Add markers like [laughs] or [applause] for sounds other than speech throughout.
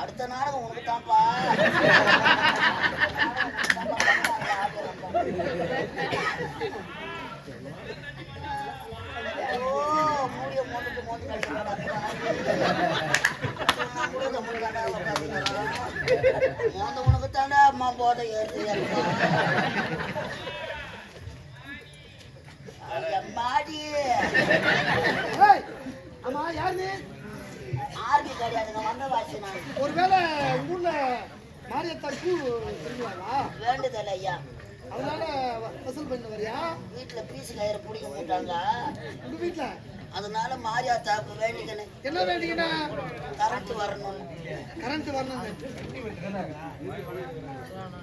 அடுத்த நாடகம் உனக்கு தான்ப்பா மூடிய மூடிட்டு மூடி மோந்த உனக்கு தாண்டா அம்மா போதை ஏறுது அம்மாடி அம்மா ஏய் கிடையாதுங்க வந்த வாசி நான் ஒருவேளை ஊர்ல பூ திரும்புவாங்களா வேண்டுதல் ஐயா அதனால வசூல் பண்ண வரியா வீட்டுல பீசு கயிறு பிடிக்க மாட்டாங்க உங்க வீட்டுல அதனால மாரியாத்தாக்கு வேண்டிக்கணும் என்ன வேண்டிங்கன்னா கரண்ட் வரணும் கரண்ட் வரணும்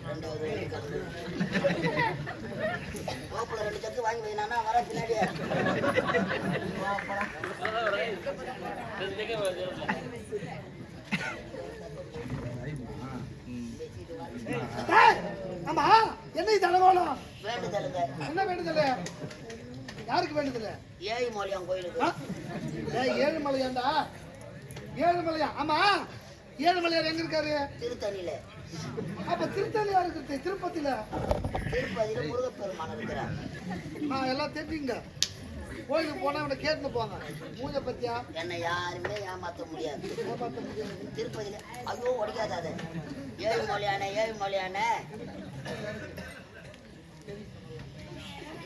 ரெண்டாவது கோப்புல ரெண்டு சக்கு வாங்கி வை நானா வர பின்னாடியே? ஆமா என்ன இது அலவாளம் வேண்டுதலுங்க. என்ன வேண்டுதல? யாருக்கு வேண்டுதல? ஏழு மொழியாம் கோயிலுக்கு. ஏழுமலையாண்டா ஏழுமலையா ஆமா. ஏழுமலையார் எங்க இருக்காரு? திருத்தணியில. அப்ப திருத்தணியா இருக்கு? திருப்பதியில. திருப்பதியில முருகப்பெருமான் இருக்கிறார். நான் எல்லாம் தெரிஞ்சுங்க கோயிலுக்கு போனா இவனை கேட்டுன்னு போங்க. மூஞ்ச பத்தியா? என்னை யாருமே ஏமாத்த முடியாது. ஏமாத்த முடியாது. திருப்பதியில. ஐயோ ஒடிக்காத அது. ஏழு மொழியான ஏழு மொழியான என்ன தெரியும் ஆமா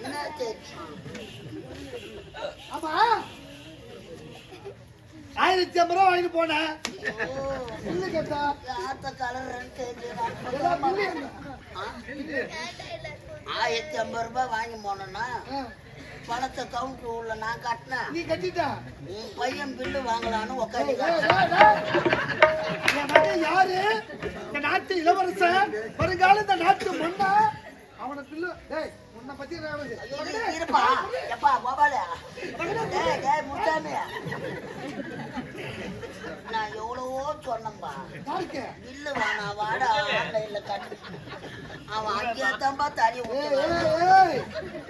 ஆயிரத்தி ஐம்பது ரூபா வாங்கிட்டு போனேன் கேட்டா பில்லு? பில்லு. ஆயிரத்தி ஐம்பது ரூபாய் வாங்கி போனோம்னா பணத்தை கவுண்டர் உள்ள நான் கட்டினேன். நீ கட்டிட்டா? உன் பையன் பில்லு வாங்கலான்னு உட்காந்து. என் மகன் யாரு? இந்த நாட்டு இளவரசன். வருங்கால இந்த நாட்டு மன்னா. அவனை பில்லு டேய் இருப்பா. எப்பா முத்தாமி நான் எவ்வளவோ சொன்னேன்பா. யாருக்கு பில்லு வேணாம் வாடா ஆன்லைன்ல கட்டு அவன் அங்கேயே தான்ப்பா தடி.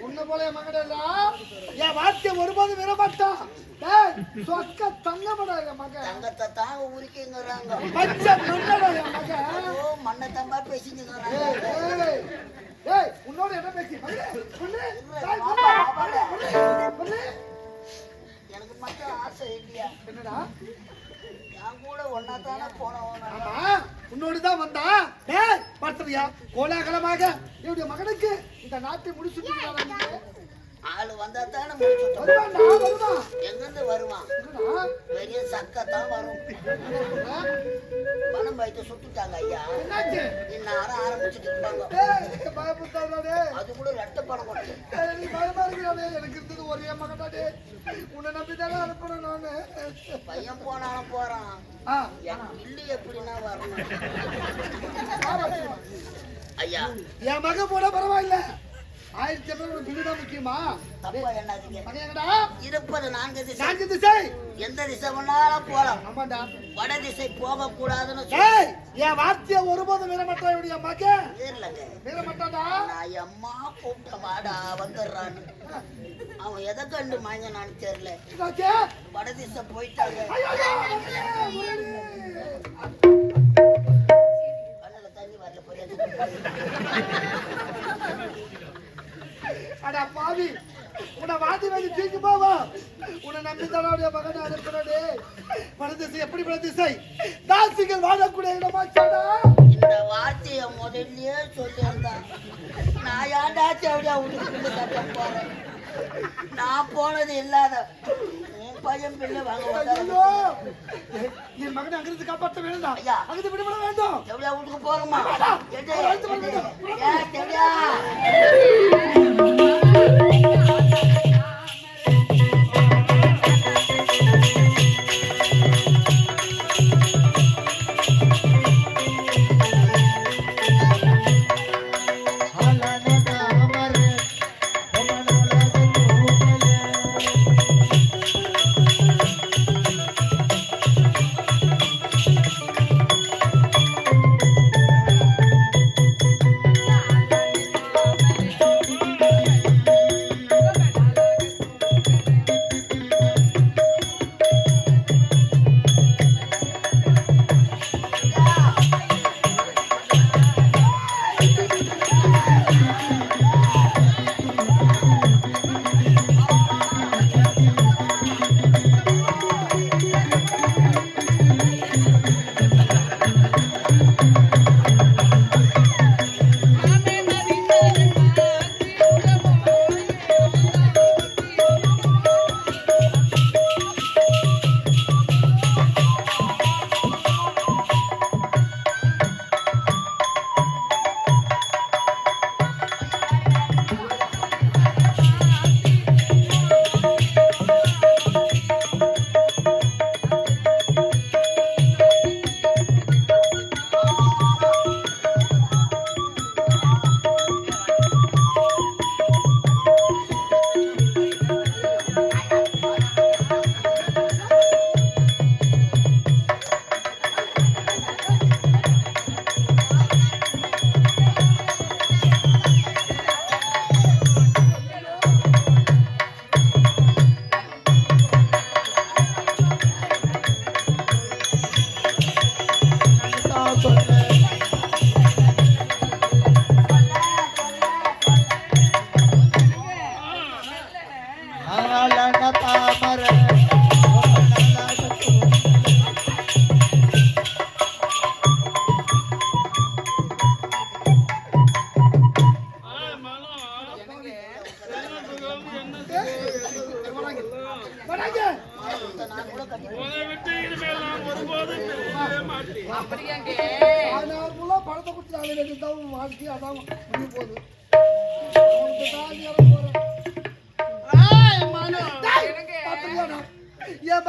உன்னை போல என் மகன் எல்லாம் என் வார்த்தையை ஒருபோதும் விட மாட்டான் டேய் சொக்க என் மகன். தங்கத்தை தாங்க உரிக்குங்கிறாங்க. பச்சை மண்ணடா என் மகன். ஐயோ மண்ணை தம்பா ஏய், பேசிக்கிறாங்க ஏய். ஏய், உன்னோட என்ன பேசி பொண்ணு. எனக்கு மட்டும் ஆசை இல்லையா? என்னடா? நான் கூட ஒன்னா தானே போனவன் ஆமா உன்னோடுதான் வந்தா. டேய் பார்த்தியா கோலாகலமாக என்னுடைய மகனுக்கு இந்த நாட்டை முடிச்சுட்டு ஆளு வந்தா தானே வருவான் எங்கிருந்து வருவான்? பெரிய சக்கத்தான் வரும்? பணம் பைத்து சுட்டுட்டாங்க ஐயா. என்னாச்சு? பயப்பட்டாடா டேய் அது கூட ரெட்ட பணம் நீ பயமா இருக்கிறாடே எனக்கு இருந்தது ஒரே மகன்டா உன்னை நம்பி தானே அனுப்பணும் நானு. பையன் போனாலும் போறான். ஆ. என் பில்லு எப்படின்னா வரணும். ஐயா. என் மகன் போனா பரவாயில்ல. ஆயிரத்தி ஐநூறு பில்லு தான் முக்கியமா? தப்பா எண்ணாதீங்க. இருப்பது நான்கு திசை. நான்கு திசை. எந்த திசை வேணாலும் போலாம் ஆமாண்டா. வட திசை போக கூடாதுன்னு என் வார்த்தையை இவனுடைய நான் அம்மா கூப்பிட்ட வாடா வந்துடுறான்னு. அவன் எதை கண்டு மாய்ங்கனான்னு தெரியல. வட திசை போயிட்டாங்க. கண்ணுல தண்ணி வரல பாவி உன்னை வாதி வாதி தூக்கி போவா. உன்னை நம்பி தன்னுடைய மகனை அனுப்புறடே வடதிசை எப்படி வடதிசை தாசிகள் வாழக்கூடிய இடமாச்சாடா இந்த வார்த்தையை முதல்லயே சொல்லியிருந்தான் நான் ஏன்டா தேவையா உனக்கு கட்ட போறேன்? நான் போனது இல்லாத பையன் பிள்ளை வாங்க என் மகனை அங்கிருந்து காப்பாற்ற வேண்டாம். அங்கிருந்து விடுபட வேண்டும். தேவையா வீட்டுக்கு போறோமா? Thank you.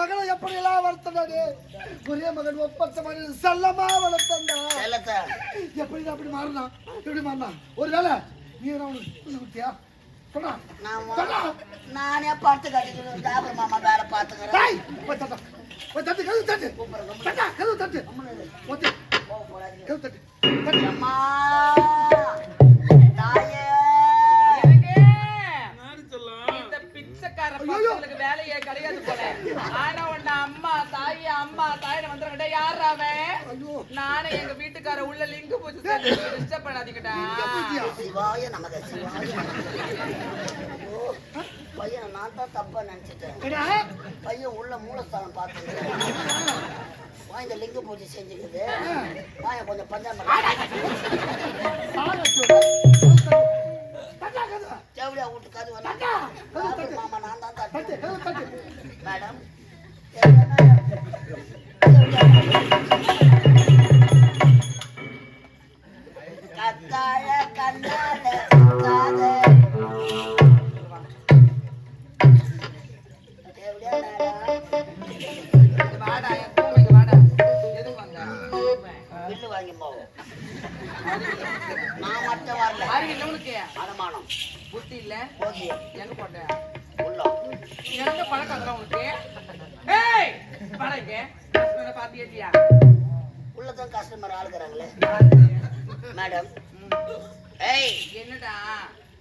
மகனை எப்படி எல்லாம் வளர்த்தனாரு ஒரே மகன் ஒப்பற்ற மகன் செல்லமா வளர்த்தா எப்படி அப்படி மாறினா? எப்படி மாறினா? ஒருவேளை நீ என்ன அவனுக்கு சொல்றா நான் பார்த்து டாபர் மாமா வேலை பார்த்துக்கிறேன் டேய் போய் தட்டா. போய் தட்டு கதவு தட்டு. கதவு தட்டு. கதவு தட்டு. அம்மா. ஆனா உன்ன அம்மா தாயி அம்மா தாயின வந்துருங்கடா யாரா அவன்? நானே எங்க வீட்டுக்கார உள்ள லிங்கு பூஜை டிஸ்டர்ப் பண்ணாதீங்கடா? சிவாய நமக பையன் நான் தான் தப்பா நினைச்சிட்டேன். பையன் உள்ள மூலஸ்தானம் பார்த்துக்கிறேன் வாங்க லிங்க பூஜை செஞ்சுக்குது வாங்க கொஞ்சம் பஞ்சாம தட்டா கதவு தேவடியா வீட்டு கதவு தட்டா. கதவு டாபர் தட்டு மாமா நான் தான் மேடம் புத்தி இல்ல. போகியம் எங்க போட்ட உள்ளம். எனக்கு பழக்கம் அதெல்லாம் உனக்கு ஏய் பழங்க பாத்து ஏத்தியா உள்ளதான் கஸ்டமர் ஆளுக்குறாங்களே. மேடம் ஏய் என்னடா?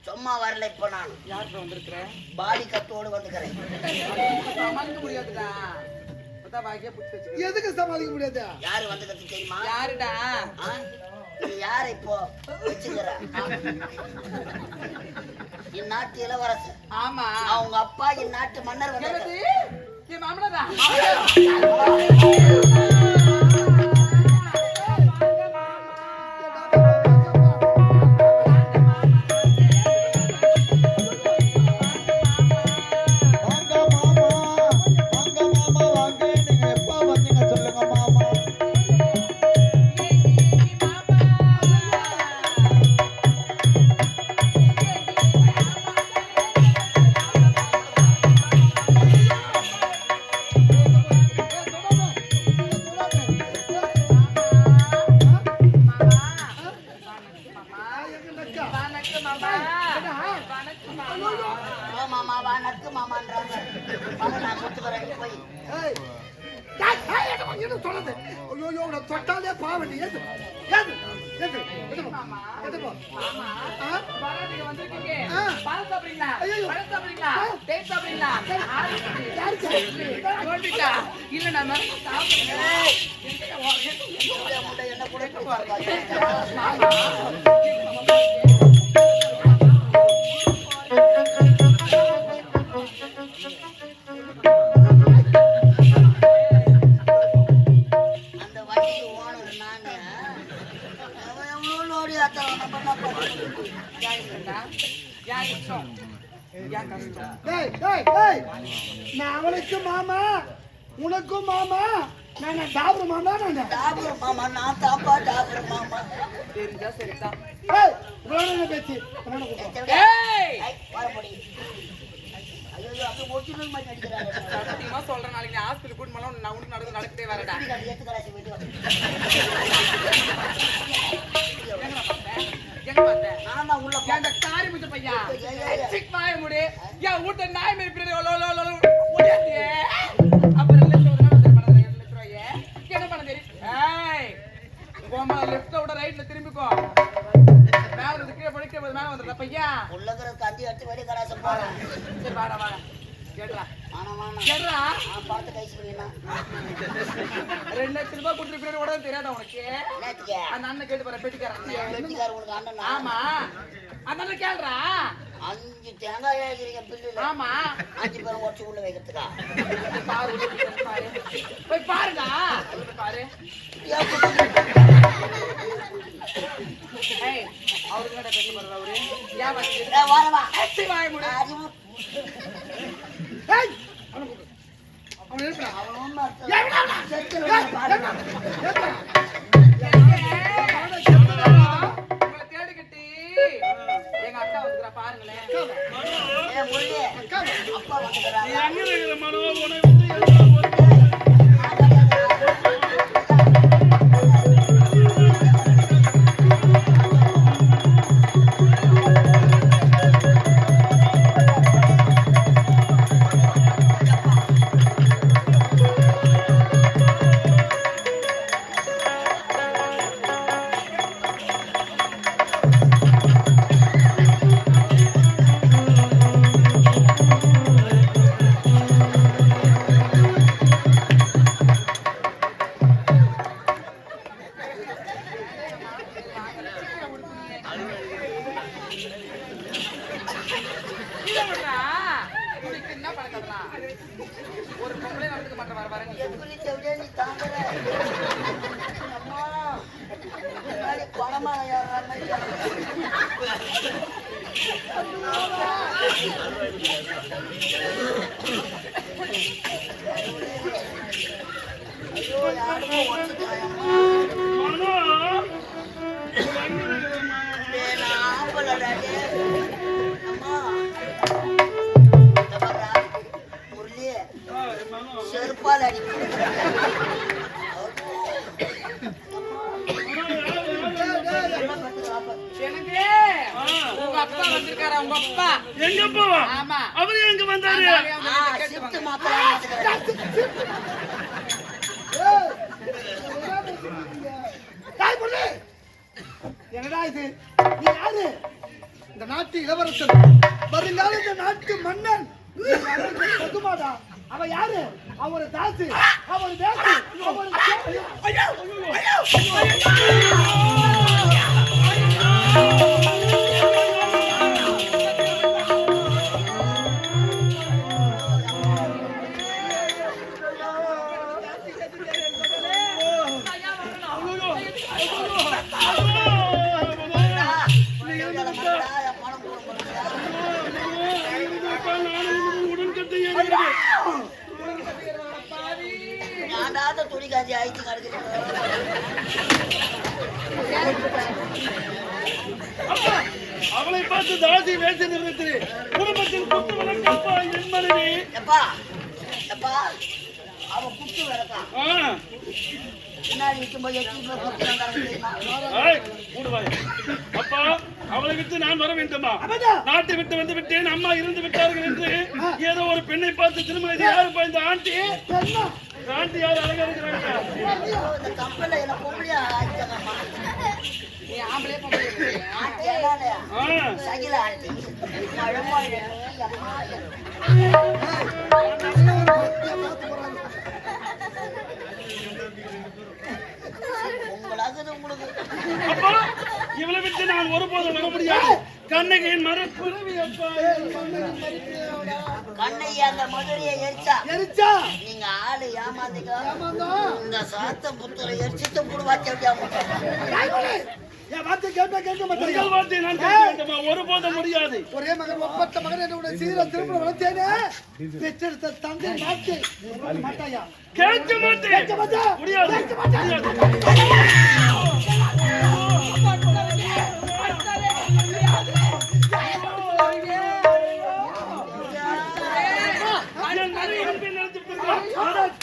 சும்மா வரல இப்போ நான். யார்கிட்ட வந்திருக்கிற? பாடி கத்தோடு வந்துக்கிறேன். சமாளிக்க முடியாதுடா. எதுக்கு சமாளிக்க முடியாது? யாரு வந்துக்கிறது தெரியுமா? யாருடா? ஆ? நீ யார இப்போ? வச்சுக்கிற. இந்நாட்டு இளவரசர். ஆமா. அவங்க அப்பா இந்நாட்டு மன்னர் வந்தது என் மாமனாரா [laughs] இல்ல நம்ம என்ன நான் மாமா. உனக்கும் மாமா நான் டாபர் மாமா நான். டாபர் மாமா நான் தாப்பா டாபர் மாமா. தெரிஞ்சா சரிதான் ஏய், என்ன பேச்சு. ஏய் ஐயோ மாதிரி நடிக்கிறாங்க சத்தியமா சொல்றேன் நாளைக்கு நீ ஹாஸ்பிட்டல் கூட்டு போனா நான் உனக்கு நடந்து நடக்கவே வரடா எத்து கலாசி போயிட்டு வரேன். எங்க பார்த்தேன்? எங்க பார்த்தேன்? நான் தான் உள்ள அந்த காரி முச்ச பையா. சிக் முடி. யா ஊட்ட நாய் மேல பிடி லோ லோ லோ ஓடியாதே கோமா லெஃப்ட்ல விட ரைட்ல திரும்பிக்கோ. மேல இருந்து கீழே படிக்க போது மேல வந்துடுற பையா உள்ளகிற தந்தி எடுத்து வெளியே கலாச போறேன் சரி வாடா வாடா. கேடுறா. கேடுறா. நான் பார்த்து கைச்சு பண்ணிடலாம் ரெண்டு லட்சம் ரூபாய் கொடுத்து பின்னாடி உடனே தெரியாதா உனக்கு? அந்த அண்ணன் கேட்டு போற பெட்டிக்காரன். வெட்டிக்கார உனக்கு அண்ணனா? ஆமா. அந்த அண்ணன் கேள்றா. அஞ்சு தேங்காய் ஆகிறீங்க பில்லுல ஆமா. அஞ்சு பேரும் உடச்சு உள்ள வைக்கிறதுக்கா? பாரு பாரு. போய் பாருடா. Yeah. செருப்பால் அப்பா உங்க அப்பா எங்க ஆமா அவரு எங்க வந்தாரு என்னடா இது? நீ யாரு? இந்த நாட்டு இளவரசன் வருங்கால இந்த நாட்டு மன்னன். நீ அவ யாரு? அவன் தாசு அவன் தேசு அவன் ஐயோ. விட்டு நான் வர வேண்டுமா. நாட்டை விட்டு வந்து விட்டேன் அம்மா இருந்து விட்டார்கள் என்று ஏதோ ஒரு பெண்ணை பார்த்து திரும்ப இது யாருப்பா இந்த ஆண்டி? ஆண்டி யார் அழகா இருக்கிறாங்க? உங்களுக்கு அப்பா இவளை விட்டு நான் ஒருபோதும் வர முடியாது. கண்ணகையின் மரப்புறவி அப்பா கண்ணையா அந்த மதுரையை எரிச்சா? எரிச்சா? நீங்க ஆளு ஏமாந்தோம் இந்த சாத்த புத்தூரை எரிச்சிட்டு தாய் பொண்ணு என் வார்த்தை கேட்க கேட்க மாட்டேன். வார்த்தை நான் கேட்க வேண்டுமா? ஒருபோதும் முடியாது. ஒரே மகன் ஒப்பற்ற மகன் என்னுடைய சீர திரும்ப வளர்த்தேனே? பெற்றெடுத்த தந்தை நாட்டை மாட்டாயா கேட்க மாட்டேன். கேட்க? முடியாது. கேட்க?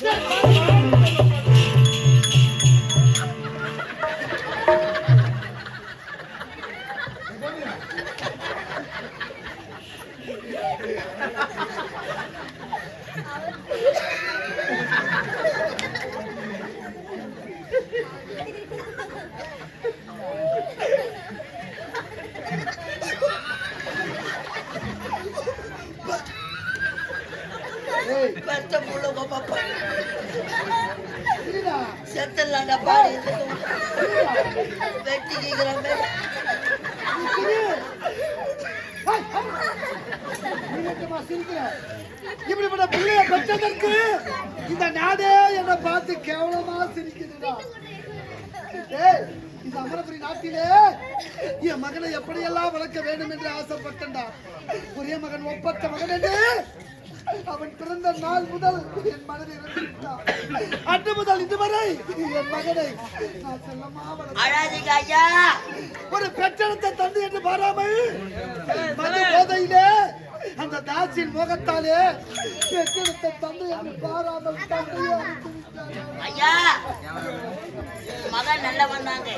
இருக்கா? பெத்த புள்ள இருடா, செத்தலாண்டா பாடி வெட்டி? இப்படிப்பட்ட பிள்ளைய பெற்றதற்கு இந்த நாடே என்னை பார்த்து கேவலமா சிரிக்குதுடா. இந்த அமரபுரி நாட்டிலே என் மகனை எப்படியெல்லாம் வளர்க்க வேண்டும் என்று ஆசைப்பட்டேன்டா. ஒரே மகன் ஒப்பற்ற மகன் என்று அவன் பிறந்த நாள் முதல் என் மனதில் இருந்து விட்டான் அன்று முதல் இதுவரை என் மகனை நான் செல்லமா ஒரு பெற்றெடுத்த தந்தை என்று பாராமல் மது போதையிலே அந்த தாசியின் முகத்தாலே பெற்றெடுத்த தந்தை என்று பாராமல் தந்தையை. ஐயா மகன் நல்ல வந்தாங்க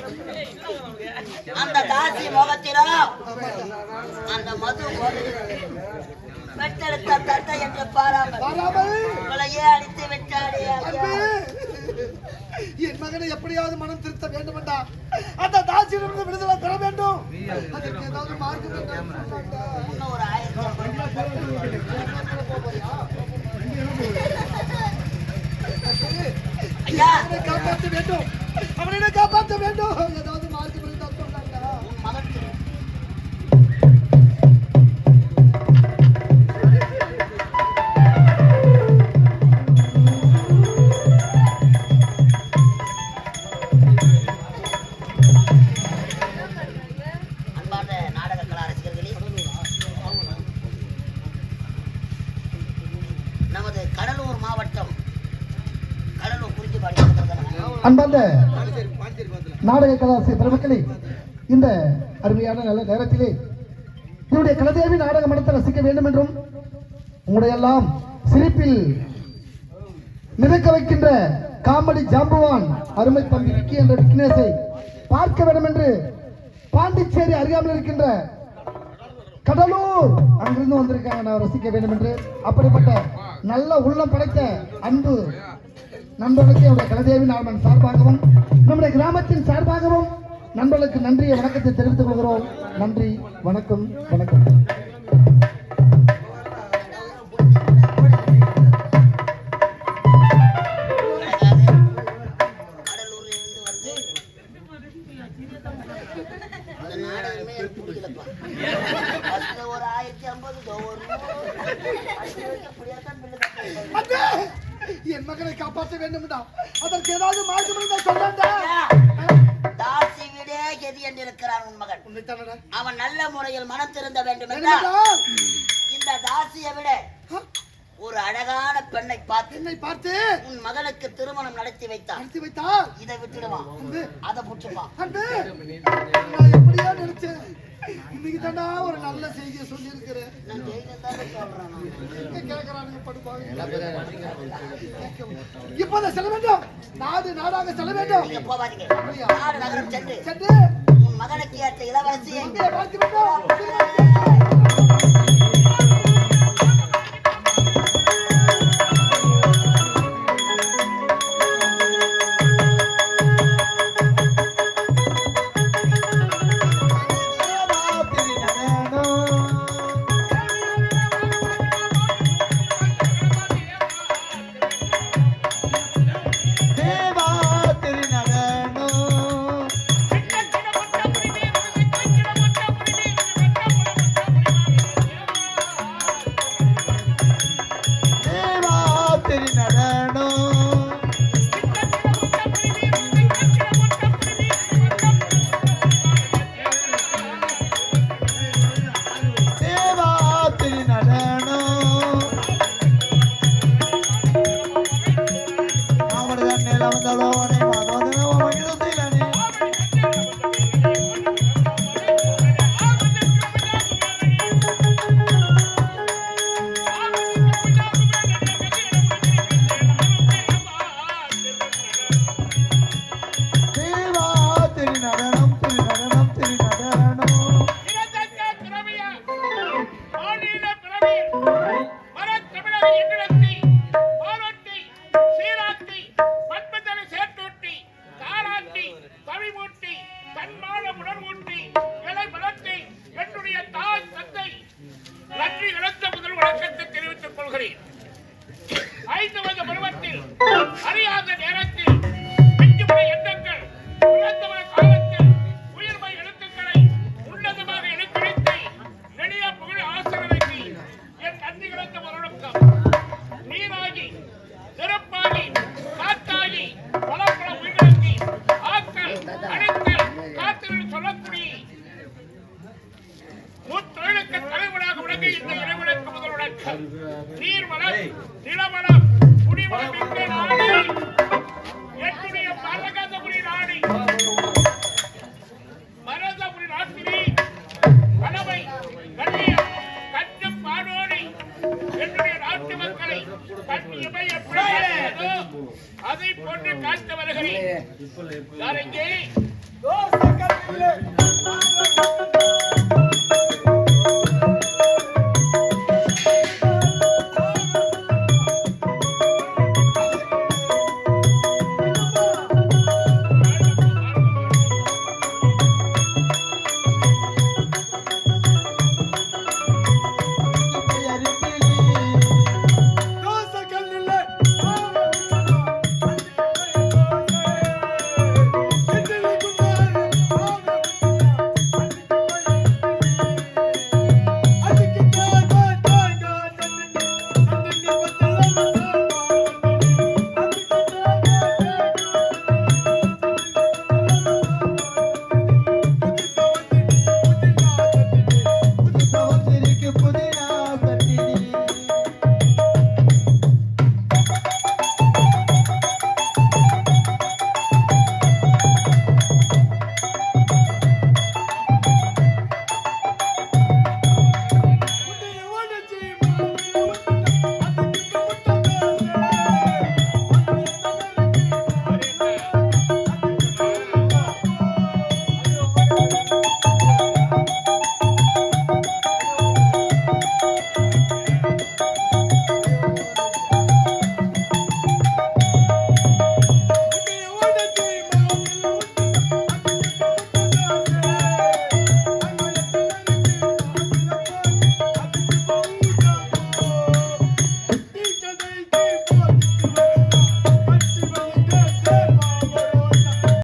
அந்த தாசி முகத்திலும் அந்த மது போதையிலும் பெற்றெடுத்த தந்தை என்று பாராமல் உங்களையே அடித்து விட்டாரே என் மகனை எப்படியாவது மனம் திருத்த வேண்டும் என்றார் அந்த தாசியிலிருந்து விடுதலை பெற வேண்டும். அதற்கு ஏதாவது மார்க்கம் ஒரு ஆயிரம் ஐயா. அவனை காப்பாற்ற வேண்டும். அவனை காப்பாற்ற வேண்டும். ஏதாவது பக்கத்துல நாடக கலாசி பெருமக்களே இந்த அருமையான நல்ல நேரத்திலே என்னுடைய கலதேவி நாடக மனத்தை ரசிக்க வேண்டும் என்றும் உங்களுடைய எல்லாம் சிரிப்பில் மிதக்க வைக்கின்ற காமெடி ஜாம்புவான் அருமை தம்பி விக்கி என்ற விக்னேஷை பார்க்க வேண்டும் என்று பாண்டிச்சேரி அருகாமையில் இருக்கின்ற கடலூர் அங்கிருந்து வந்திருக்காங்க. நான் ரசிக்க வேண்டும் என்று அப்படிப்பட்ட நல்ல உள்ளம் படைத்த அன்பு நண்பர்களுக்கு என்னுடைய கலதேவி நாள்மன் சார்பாகவும் நம்முடைய கிராமத்தின் சார்பாகவும் நண்பர்களுக்கு நன்றியை வணக்கத்தை தெரிவித்துக் கொள்கிறோம். நன்றி வணக்கம் வணக்கம். மகனை காப்பாற்ற வேண்டும் என்றார் அதற்கு ஏதாவது இருந்தால் சொன்னாங்க ஐயா, தாசி விடே கெதி என்று இருக்கிறான் உன் மகன். உன்னைத்தானடா? அவன் நல்ல முறையில் மனம் திருந்த வேண்டும் என்றால் இந்த தாசியை விட ஒரு அழகான பெண்ணை பார்த்து என்னை பார்த்து? உன் மகனுக்கு திருமணம் நடத்தி வைத்தான் நடத்தி வைத்தால்? இதை விட்டுடுவான் அதை நான் எப்படியா நினைச்சேன். இன்னைக்கு தாண்டா ஒரு நல்ல செய்தியை சொல்லி இருக்கிறேன் நான் ஜெயிலன் தானே சொல்றேன் நான். கேட்கிறானுங்க படுப்பாங்க இப்போது செல்ல வேண்டும். நாடு நாடாக செல்ல வேண்டும். சென்று. மகனுக்கு ஏற்ற இளவரசியை இங்கே பார்த்து வேண்டும்